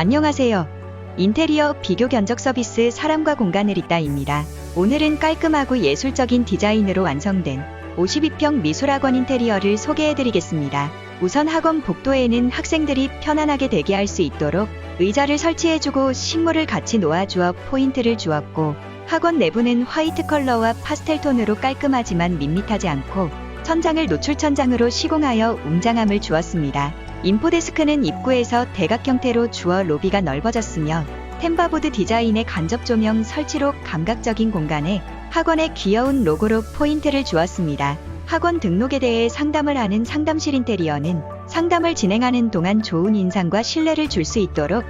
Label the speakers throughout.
Speaker 1: 안녕하세요. 인테리어 비교 견적 서비스 사람과 공간을 잇다입니다. 오늘은 깔끔하고 예술적인 디자인으로 완성된 52평 미술학원 인테리어를 소개해드리겠습니다. 우선 학원 복도에는 학생들이 편안하게 대기할 수 있도록 의자를 설치해주고 식물을 같이 놓아주어 포인트를 주었고 학원 내부는 화이트 컬러와 파스텔 톤으로 깔끔하지만 밋밋하지 않고 천장을 노출 천장으로 시공하여 웅장함을 주었습니다. 인포데스크는 입구에서 대각 형태로 주어 로비가 넓어졌으며 템바보드 디자인의 간접 조명 설치로 감각적인 공간에 학원의 귀여운 로고로 포인트를 주었습니다. 학원 등록에 대해 상담을 하는 상담실 인테리어는 상담을 진행하는 동안 좋은 인상과 신뢰를 줄 수 있도록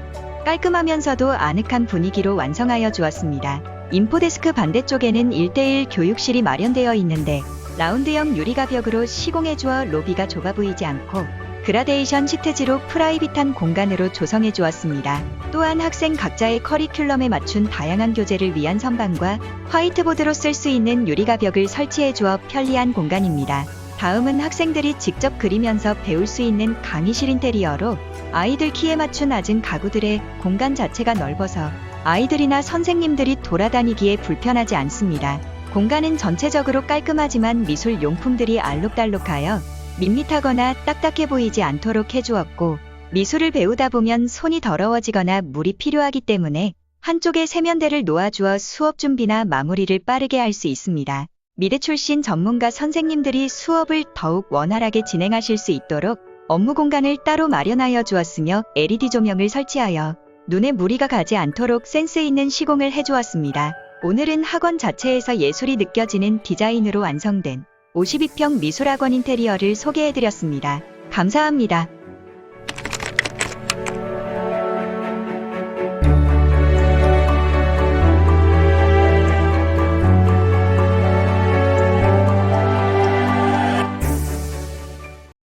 Speaker 1: 깔끔하면서도 아늑한 분위기로 완성하여 주었습니다. 인포데스크 반대쪽에는 1대1 교육실이 마련되어 있는데 라운드형 유리가벽으로 시공해 주어 로비가 좁아 보이지 않고 그라데이션 시트지로 프라이빗한 공간으로 조성해 주었습니다. 또한 학생 각자의 커리큘럼에 맞춘 다양한 교재를 위한 선반과 화이트보드로 쓸 수 있는 유리가벽을 설치해 주어 편리한 공간입니다. 다음은 학생들이 직접 그리면서 배울 수 있는 강의실 인테리어로 아이들 키에 맞춘 낮은 가구들의 공간 자체가 넓어서 아이들이나 선생님들이 돌아다니기에 불편하지 않습니다. 공간은 전체적으로 깔끔하지만 미술 용품들이 알록달록하여 밋밋하거나 딱딱해 보이지 않도록 해주었고 미술을 배우다 보면 손이 더러워지거나 물이 필요하기 때문에 한쪽에 세면대를 놓아주어 수업 준비나 마무리를 빠르게 할 수 있습니다. 미대 출신 전문가 선생님들이 수업을 더욱 원활하게 진행하실 수 있도록 업무 공간을 따로 마련하여 주었으며 LED 조명을 설치하여 눈에 무리가 가지 않도록 센스 있는 시공을 해주었습니다. 오늘은 학원 자체에서 예술이 느껴지는 디자인으로 완성된 52평 미술학원 인테리어를 소개해드렸습니다. 감사합니다.